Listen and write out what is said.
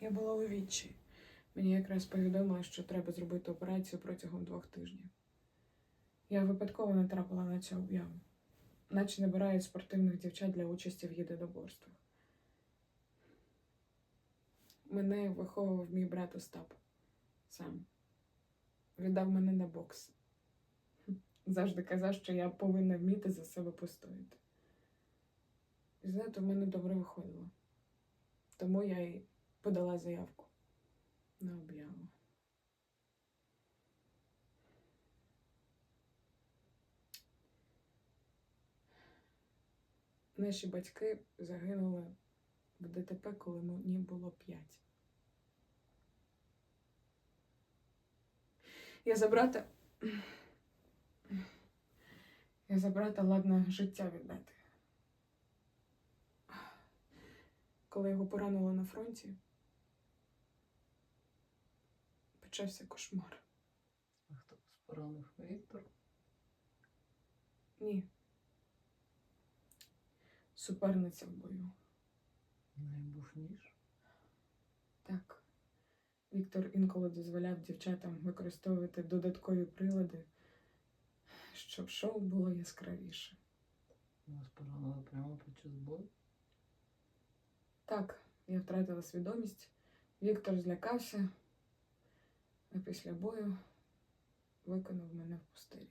Я була у відчі. Мені якраз повідомили, що треба зробити операцію протягом двох тижнів. Я випадково натрапила на цю об'яву, наче набирають спортивних дівчат для участі в єдиноборствах. Мене виховував мій брат Остап сам. Віддав мене на бокс. Завжди казав, що я повинна вміти за себе постояти. І знаєте, в мене добре виходило. Тому я й подала заявку на об'яву. Наші батьки загинули в ДТП, коли мені було п'ять. Я за брата. Я за брата ладна життя віддати. Коли його поранило на фронті, почався кошмар. А хто поранив? Віктор? Ні. Суперниця в бою. Ніж. Так. Віктор інколи дозволяв дівчатам використовувати додаткові прилади, щоб шоу було яскравіше. Вас поранили прямо під час бою. Так, я втратила свідомість. Віктор злякався, а після бою виконав мене в пустелі.